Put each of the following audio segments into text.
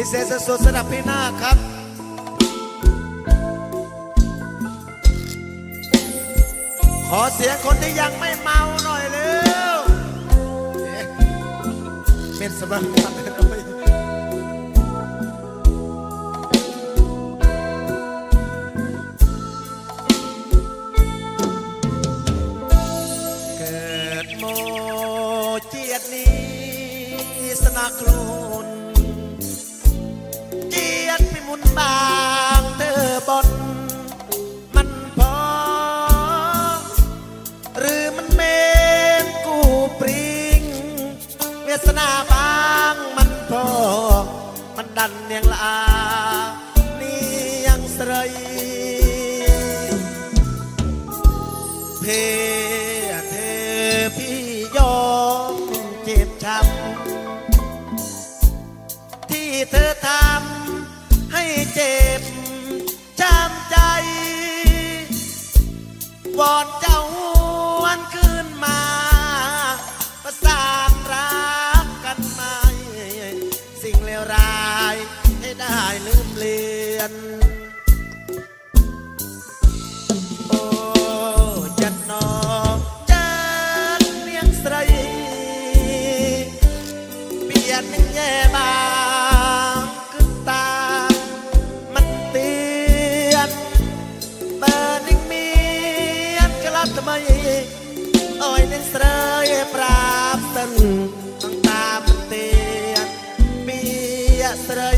พิเศษสุดสำหรับพี่นาคครับขอเสียงคนที่ยังไม่เมาหน่อยเร็วเอ๊ะเม็ดสมบัติเกิดโมเจียดนี้สนาครุน บางเธอบน มันพอ หรือมันเมนกูปริง เวสนาบางมันพอ มันดันเนียงลานี่ยังสรย เจ็บช้ำใจวอนเจ้าหวนคืนมาประสานรักกันใหมสิ่งเลวร้ายให้ได้ลืมเลือน ប់ថ្មីអើយនឹងស្រើយប្រាប់សិនក្នុងតាប្រទេសពីអស្រី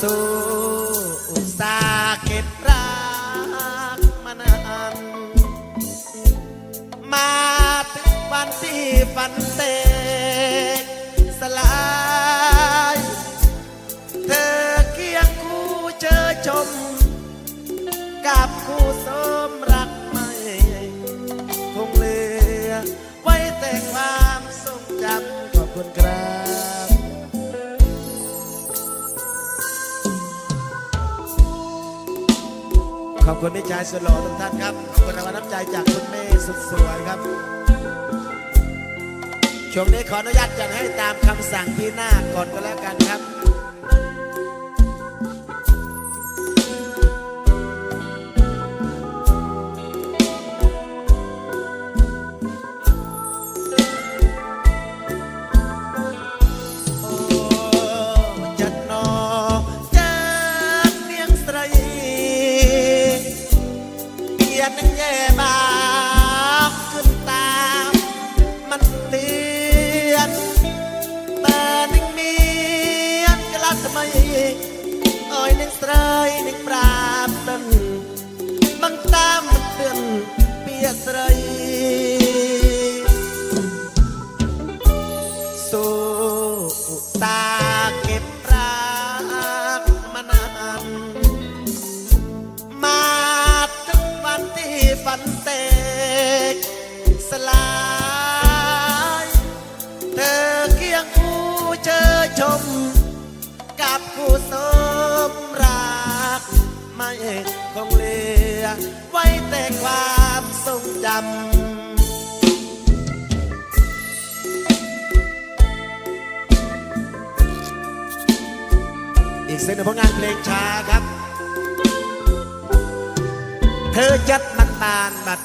សូឧស្សាហ៍គេប្រាក់មណានមកទឹកបានទីបានទេស្លាយធ្វើគៀងគូជើចំ กับคู่สมรักไม่คงเหลือ ไว้แต่ความทรงจำขอบคุณครับขอบคุณพี่ชายสุดหล่อทุกท่านครับขอบคุณรางวัลน้ำใจจากคุณเมย์สุดสวยครับ ช่วงนี้ขออนุญาตจัดให้ตามคำสั่งพี่นาก่อนก็แล้วกันครับ ថ្មីអើយនឹងស្រីនឹងប្រាប់មិនបង្តាមមិនទឿនពីស្រី ไม่คงเหลือ ไว้แต่ความทรงจำอีกเส้นหนึ่งผลงานเพลงช้าครับ เธอจัดมันบานบัด